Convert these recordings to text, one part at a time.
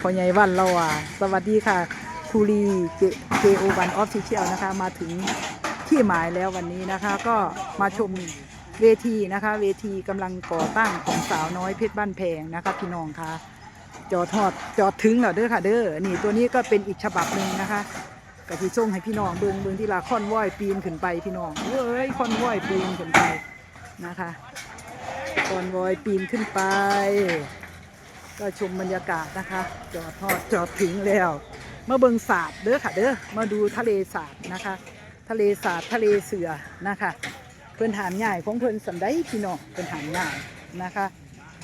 พอใหญ่วันเราอะสวัสดีค่ะคูรีเจโอวันออฟฟิเชียลนะคะ มาถึงที่หมายแล้ววันนี้นะคะ ก็มาชมเวทีนะคะ เวทีกำลังก่อตั้งของสาวน้อยเพชรบ้านแพงนะคะพี่น้องคะจอดทอดจอดถึงแล้วเด้อค่ะเด้อนี่ตัวนี้ก็เป็นอีกฉบับหนึ่งนะคะกะที่ส่งให้พี่น้องเบิงเบิงที่ลาค่อนว้อยปีนขึ้นไปพี่น้องเว้ยค่อนว้อยปีนขึ้นไปนะคะค่อนว้อยปีนขึ้นไป ก็ชมบรรยากาศนะคะ จอดทอดจอดถึงแล้วมาเบิงสาดเด้อค่ะเด้อมาดูทะเลสาดนะคะ ทะเลสาดทะเลเสือนะคะ เพื่อนหามใหญ่ของเพื่อนสันได้พี่น้องเพื่อนหามใหญ่นะคะ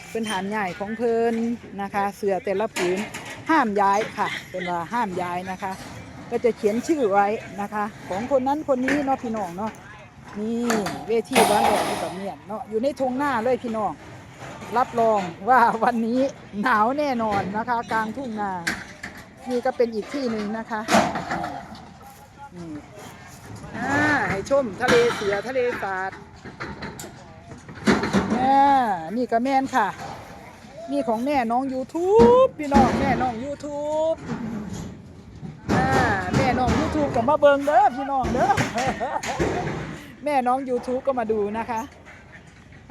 เพื่อนหามใหญ่ของเพื่อนนะคะ เสือแต่ละผืนห้ามย้ายค่ะ เป็นว่าห้ามย้ายนะคะ ก็จะเขียนชื่อไว้นะคะ ของคนนั้นคนนี้เนาะพี่น้องเนาะนี่เวทีบ้านแหลมกับเนี่ยเนาะอยู่ในทงหน้าเลยพี่น้อง รับรองว่าวันนี้หนาวแน่นอนนะคะ กลางทุ่งนา นี่ก็เป็นอีกที่หนึ่งนะคะนี่อ่าให้ชมทะเลเสือทะเลสาดอ่านี่ก็แม่นค่ะ นี่ของแม่น้อง YouTube พี่น้องแม่น้อง YouTube อ่าแม่น้อง YouTube ก็มาเบิงเด้อพี่น้องเด้อแม่น้อง YouTube ก็มาดูนะคะ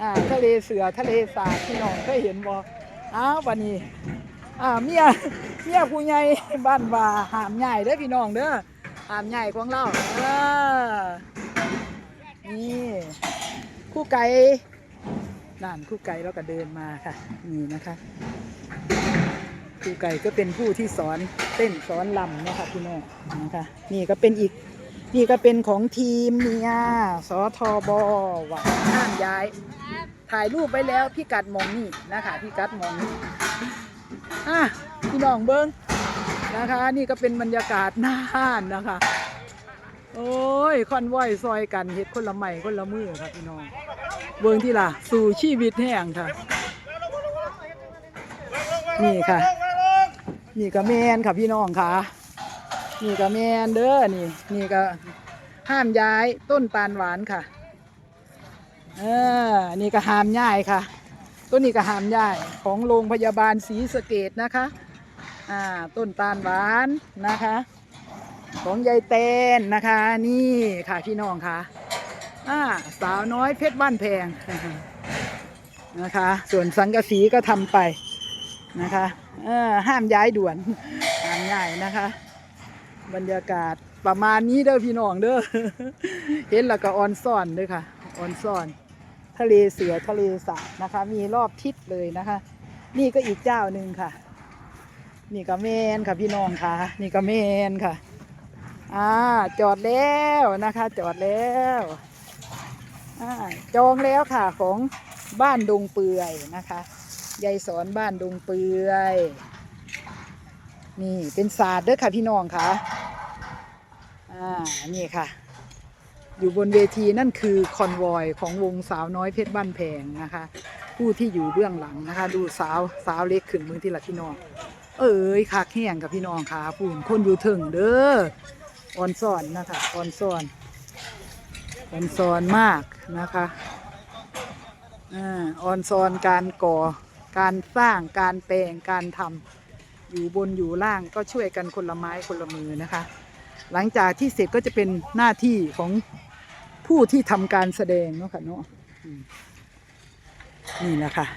อ่าทะเลเสือทะเลสาบพี่น้องเคยเห็นบ่อ้าววันนี้อ่าเมียเมียผู้ใหญ่บ้านว่าหามใหญ่เด้อพี่น้องเด้อหามใหญ่ของเราเออนี่คู่ไก่นั่นคู่ไก่เราก็เดินมาค่ะ นี่นะคะครูไก่ก็เป็นผู้ที่สอนเต้นสอนลำนะคะพี่น้องนะคะนี่ก็เป็นอีก นี่ก็เป็นของทีมเมียสทบว่าห้ามย้าย ถ่ายรูปไว้แล้วพี่กัดมองนี่นะคะพี่กัดมองนี่อะพี่น้องเบิ้งนะคะ นี่ก็เป็นบรรยากาศหน้าห้านนะคะ โอ้ยคอนว้อยซอยกันเฮ็ดคนละใหม่คนละมือครับพี่น้อง เบิ้งที่ล่ะ สู่ชีวิตแห้งค่ะ นี่ค่ะ นี่ก็แมนค่ะพี่น้องค่ะ นี่ก็แมนเด้อนี่ นี่ก็ห้ามย้ายต้นตาลหวานค่ะ เออ นี่ก็ห้ามย่ายค่ะ ต้นนี้ก็ห้ามย่ายของโรงพยาบาลศรีสะเกดนะคะ อ่า ต้นตาลหวานนะคะ ของยายเตนนะคะ นี่ค่ะพี่น้องค่ะ อ่า สาวน้อยเพชรบ้านแพงนะคะ ส่วนสังกะสีก็ทำไปนะคะ เออห้ามย้ายด่วนห้ามย้ายนะคะ บรรยากาศประมาณนี้เด้อพี่น้องเด้อเห็นแล้วก็ออนซ่อนเด้อค่ะออนซ่อน ทะเลเสือทะเลสาบนะคะ มีรอบทิศเลยนะคะ นี่ก็อีกเจ้าหนึ่งค่ะ นี่ก็แมนค่ะพี่น้องค่ะ นี่ก็แมนค่ะอ่าจอดแล้วนะคะ จอดแล้วอ่าจองแล้วค่ะของบ้านดงเปื่อยนะคะยายสอนบ้านดงเปื่อย นี่เป็นศาสตร์เด้อค่ะพี่น้องค่ะอ่านี่ค่ะ อยู่บนเวทีนั่นคือคอนวอยของวงสาวน้อยเพชรบ้านแพงนะคะ ผู้ที่อยู่เบื้องหลังนะคะ ดูสาวสาวเล็กขึ้นมือที่ละพี่น้อง เอ้ยคักแห้งกับพี่น้องค่ะผู้คนอยู่ถึงเด้อออนซ่อนนะคะออนซ่อนออนซ่อนมากนะคะอ่าออนซ่อนการก่อการสร้างการแปลงการทำ อยู่บนอยู่ล่างก็ช่วยกันคนละไม้คนละมือนะคะ หลังจากที่เสร็จก็จะเป็นหน้าที่ของผู้ที่ทำการแสดงเนาะค่ะเนาะนี่แหละค่ะ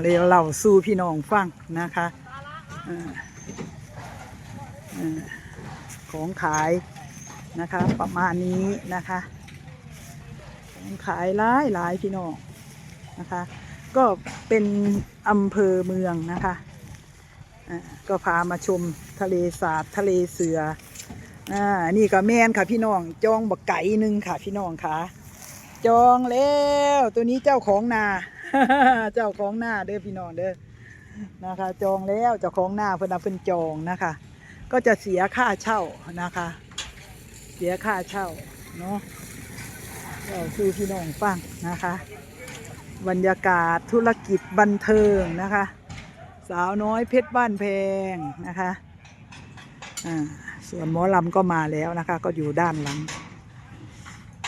เรียวเล่าสู่พี่น้องฟังนะคะอ่าอ่าของขายนะคะประมาณนี้นะคะของขายหลายหลายพี่น้องนะคะ ก็เป็นอำเภอเมืองนะคะ ก็พามาชมทะเลสาบทะเลเสืออ่านี่ก็แมนค่ะพี่น้อง จองบักไก่หนึ่งค่ะพี่น้องค่ะ จองแล้ว ตัวนี้เจ้าของนา เจ้าของนาเด้อพี่น้องเด้อนะคะ จองแล้วเจ้าของนาเพิ่นเอาเพิ่นจองนะคะ ก็จะเสียค่าเช่านะคะ เสียค่าเช่าเนาะเราคือพี่น้องฟังนะคะ บรรยากาศธุรกิจบันเทิงนะคะ สาวน้อยเพชรบ้านแพงนะคะอ่าส่วนหมอลำก็มาแล้วนะคะ ก็อยู่ด้านหลัง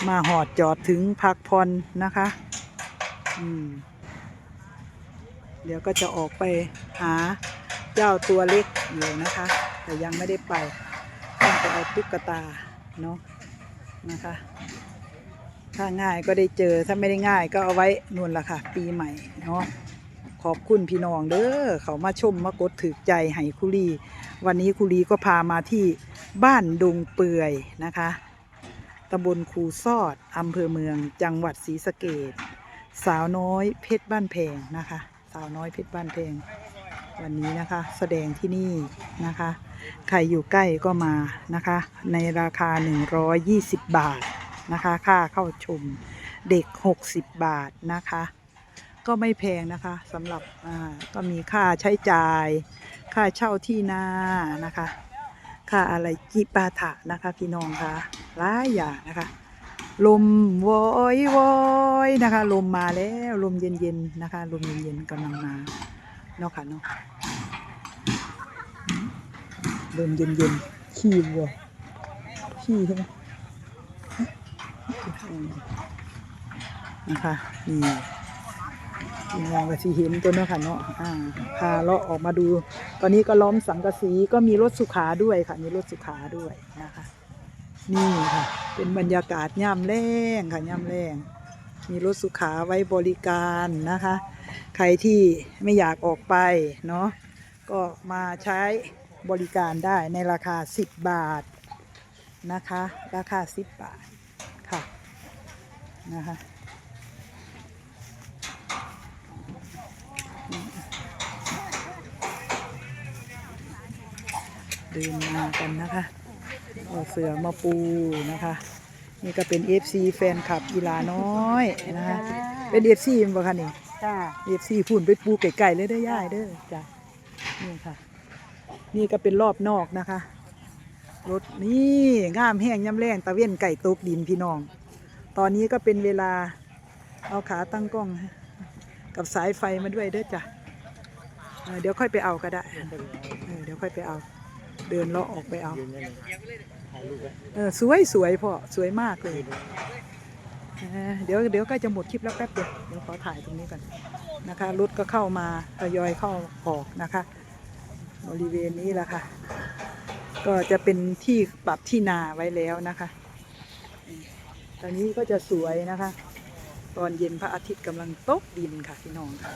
มาหอดจอดถึงพักพรนะคะอืมเดี๋ยวก็จะออกไปหาเจ้าตัวเล็กอยู่นะคะ แต่ยังไม่ได้ไปต้องไปเอาตุ๊กตาเนาะนะคะ ถ้าง่ายก็ได้เจอถ้าไม่ได้ง่ายก็เอาไว้นู่นละค่ะ ปีใหม่เนาะ ขอบคุณพี่น้องเด้อเขามาชมมากดถือใจไห้คุรี วันนี้คุรีก็พามาที่บ้านดงเปื่อยนะคะตำบลคูซอดอำเภอเมือง จังหวัดศรีสะเกดสาวน้อยเพชรบ้านแพงนะคะ สาวน้อยเพชรบ้านแพงวันนี้นะคะ แสดงที่นี่นะคะ ใครอยู่ใกล้ก็มานะคะ ในราคา 120 บาทนะคะ ค่าเข้าชมเด็ก 60 บาทนะคะ ก็ไม่แพงนะคะสำหรับก็มีค่าใช้จ่าย ค่าเช่าที่นานะคะ ค่าอะไรจิปาถะนะคะพี่น้องคะหลายอย่างนะคะ ลมวอยวอยนะคะ ลมมาแล้วลมเย็นๆนะคะ ลมเย็นๆกำลังมาเนาะค่ะเนาะลมเย็นๆขี้วัวขี้ใช่ไหมอืมนะคะนี่ พี่น้องก็สิเห็นตัวเนาะค่ะเนาะอ่าพาเลาะออกมาดู ตอนนี้ก็ล้อมสังกะสีก็มีรถสุขาด้วยค่ะ มีรถสุขาด้วยนะคะ นี่ค่ะ เป็นบรรยากาศย่ำแรงค่ะย่ำแรงมีรถสุขาไว้บริการนะคะ ใครที่ไม่อยากออกไปเนาะก็มาใช้บริการได้ในราคา 10 บาทนะคะ ราคา 10 บาทค่ะนะคะ เดินมากันนะคะเอาเสือมาปูนะคะ นี่ก็เป็น FC แฟนคลับอีหลาน้อยนะคะเป็น FC มั้งบ่คะนี่จ้า FC พุ่นไปปูไก่ๆเลยเด้อย่ายเด้อจ้ะนี่ค่ะ นี่ก็เป็นรอบนอกนะคะ รถนี่งามแห้งย่ำแรงตะเว้นไก่ตกดินพี่น้อง ตอนนี้ก็เป็นเวลาเอาขาตั้งกล้อง กับสายไฟมาด้วยเด้อจ้ะเออเดี๋ยวค่อยไปเอาก็ได้เออเดี๋ยวค่อยไปเอา เดินเลาะออกไปเอาเออสวยสวยพ่อสวยมากเลยเออเดี๋ยวเดี๋ยวใกล้จะหมดคลิปแล้วแป๊บเดียวเดี๋ยวขอถ่ายตรงนี้ก่อนนะคะรถก็เข้ามาทยอยเข้าออกนะคะ บริเวณนี้แหละค่ะ ก็จะเป็นที่ปรับที่นาไว้แล้วนะคะอืมตอนนี้ก็จะสวยนะคะ ตอนเย็นพระอาทิตย์กำลังตกดินค่ะพี่น้องค่ะ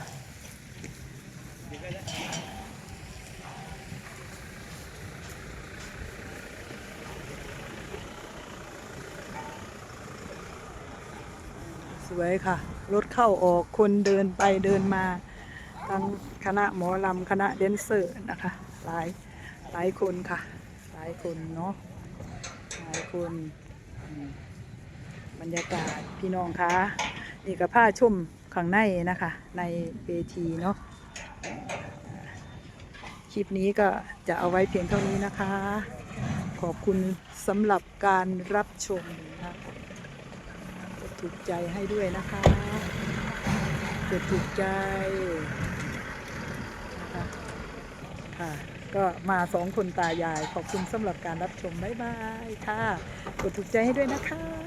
สวยค่ะ รถเข้าออกคนเดินไปเดินมา ทั้งคณะหมอลำคณะแดนเซอร์นะคะ หลายหลายคนค่ะ หลายคนเนาะหลายคนบรรยากาศพี่น้องคะนี่กับผ้าชุ่มข้างในนะคะ ในเวทีเนาะคลิปนี้ก็จะเอาไว้เพียงเท่านี้นะคะ ขอบคุณสำหรับการรับชมนะคะ ถูกใจให้ด้วยนะคะกดถูกใจนะคะค่ะ ก็มาสองคนตายาย ขอบคุณสำหรับการรับชม บ๊ายบายค่ะ กดถูกใจให้ด้วยนะคะ